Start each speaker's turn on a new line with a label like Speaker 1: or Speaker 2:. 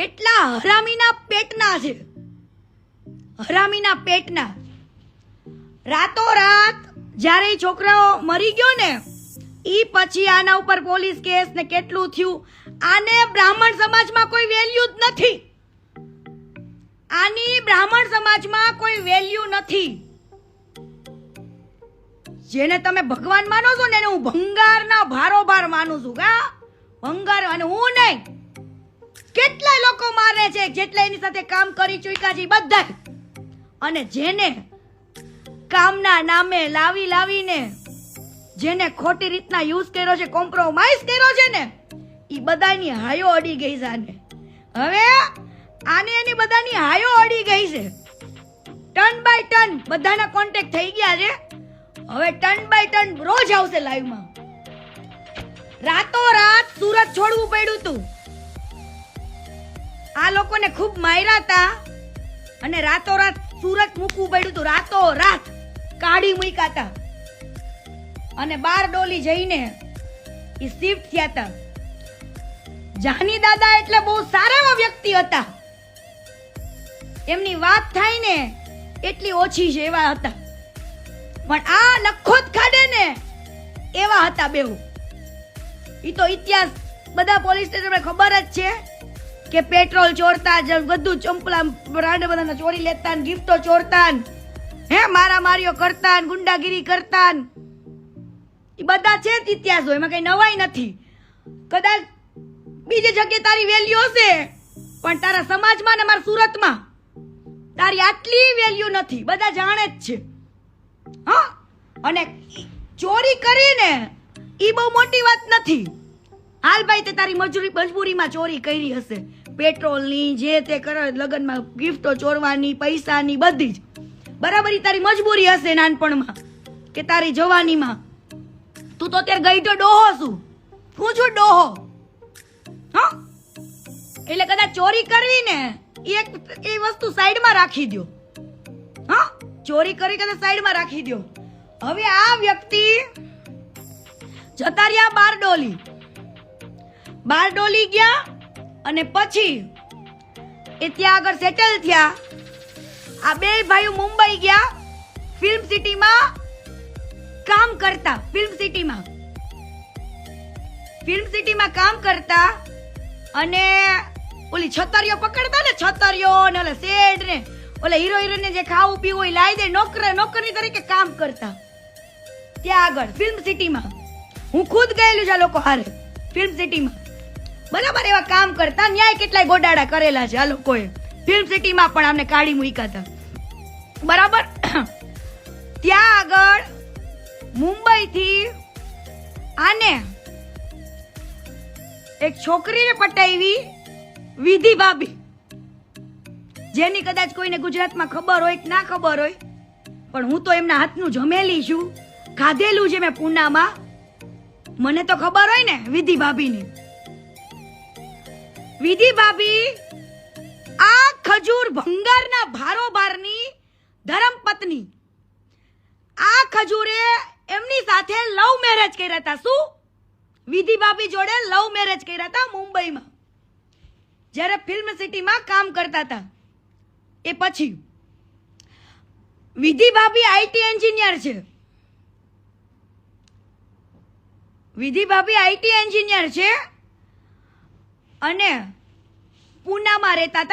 Speaker 1: એટલા હરામીના પેટના છે. હરામીના પેટના. રાતોરાત જ્યારે એ છોકરાઓ મરી ગયો ને, ઈ પછી આના ઉપર પોલીસ કેસ ને કેટલું થયું, આને બ્રાહ્મણ સમાજમાં કોઈ વેલ્યુ જ નથી. આની બ્રાહ્મણ સમાજમાં કોઈ વેલ્યુ નથી. જેને તમે ભગવાન માનો છો ને, એને હું ભંગારના ભારોભાર માનું છું કા ભંગાર અને હું નહીં. કેટલા લોકો છે, જેટલા એની સાથે કામ કરી ચૂક્યા છે બધા. અને જેને કામના નામે લાવી લાવીને જેને ખોટી રીતના યુઝ કર્યો છે કોમ્પ્રોમાઇઝ કર્યો છે ને એ બધાની હાયો અડી ગઈ છે હવે આને એની બધાની હાયો અડી ગઈ છે. ટર્ન બાય ટર્ન બધાના કોન્ટેક્ટ થઈ ગયા છે. હવે ટર્ન બાય ટર્ન રોજ આવશે લાઈવમાં રાતો રાત સુરત છોડવું પડ્યું તું. આ લોકોને ખૂબ માર્યા હતા. અને રાતોરાત સુરત મૂકવું પડ્યું હતું રાતો રાત કાઢી મૂક્યા હતા. અને બાર ડોલી જઈને એ શિફ્ટ થયા હતા. જાની દાદા એટલે બહુ સારા એવા વ્યક્તિ હતા. એમની વાત થાય ને એટલી ઓછી છે એવા હતા. પણ આ નખોત ખાડે ને એવા હતા બેઉ એ તો ઇતિહાસ બધા પોલીસ સ્ટેશન ખબર જ છે. કે પેટ્રોલ ચોરતા જ બધું ચંપલા બ્રાન્ડ બધાના ચોરી લેતા ગિફ્ટો ચોરતા હે મારા મારીઓ કરતા ને ગુંડાગીરી કરતા ઈ બધા છે જ ઇતિહાસો એમાં કઈ નવાઈ નથી. કદાચ બીજી જગ્યાએ તારી વેલ્યુ હશે, પણ તારા સમાજમાં ને મારા સુરતમાં તારી આટલી વેલ્યુ નથી, બધા જાણે જ છે. હા? અને ચોરી કરીને એ બહુ મોટી વાત નથી. હાલ ભાઈ તે તારી મજૂરી મજબૂરીમાં ચોરી કરી હશે. પેટ્રોલની જે તે કરે, લગ્નમાં ગિફ્ટો, ચોરવાની, પૈસાની બધી જ. બરાબર તારી મજબૂરી હશે નાનપણમાં કે તારી જવાનીમાં. તું તો અત્યારે ગઈ તો ડોહો છું. હું છું ડોહો. હા? એટલે કદાચ ચોરી કરવી ને એક એ વસ્તુ સાઈડમાં રાખી દ્યો. હા? ચોરી કરી કદાચ સાઈડમાં રાખી દ્યો. હવે આ વ્યક્તિ જતા રહ્યા બારડોલી. બારડોલી ગયા અને પછી, એ ત્યાં આગળ સેટલ થયા. આ બે ભાઈઓ મુંબઈ ગયા ફિલ્મ સિટીમાં કામ કરતા ફિલ્મ સિટીમાં ફિલ્મ સિટીમાં કામ કરતા અને ઓલી છતરીઓ પકડતા ને, છતરીઓ ને, ઓલા શેડ ને, ઓલા હીરો હિરોઈન જે ખાવું પીવું હોય લાવી દે, નોકર, નોકરની તરીકે કામ કરતા. ત્યાં આગળ ફિલ્મ સિટીમાં હું ખુદ ગયેલું છે લોકો હારે ફિલ્મ સિટીમાં બરાબર એવા કામ કરતા ન્યાય કેટલાય ગોડાડા કરેલા છે આ લોકોએ. ફિલ્મ સિટીમાં પણ અમને કાઢી મૂક્યા હતા. બરાબર? ત્યાં આગળ મુંબઈથી આને એક છોકરીને પટાવી વિધિ ભાભી. જેની કદાચ કોઈને ગુજરાતમાં ખબર હોય કે ના ખબર હોય, પણ હું તો એમના હાથનું જમેલી છું, ખાધેલું છે મેં પૂનામાં. મને તો ખબર હોય ને વિધિ ભાભીની. વિધિ ભાભી, આ ખજૂર ભંગારના ભારોભારની ધર્મપત્ની. આ ખજૂરે એમની સાથે લવ મેરેજ કર્યા હતા શું? વિધિ ભાભી જોડે લવ મેરેજ કર્યા હતા મુંબઈમાં. જ્યારે ફિલ્મ સિટીમાં કામ કરતા હતા એ પછી. વિધિ ભાભી આઈટી એન્જિનિયર છે. વિધિ ભાભી આઈટી એન્જિનિયર છે. અને પૂનામાં રહેતા હતા.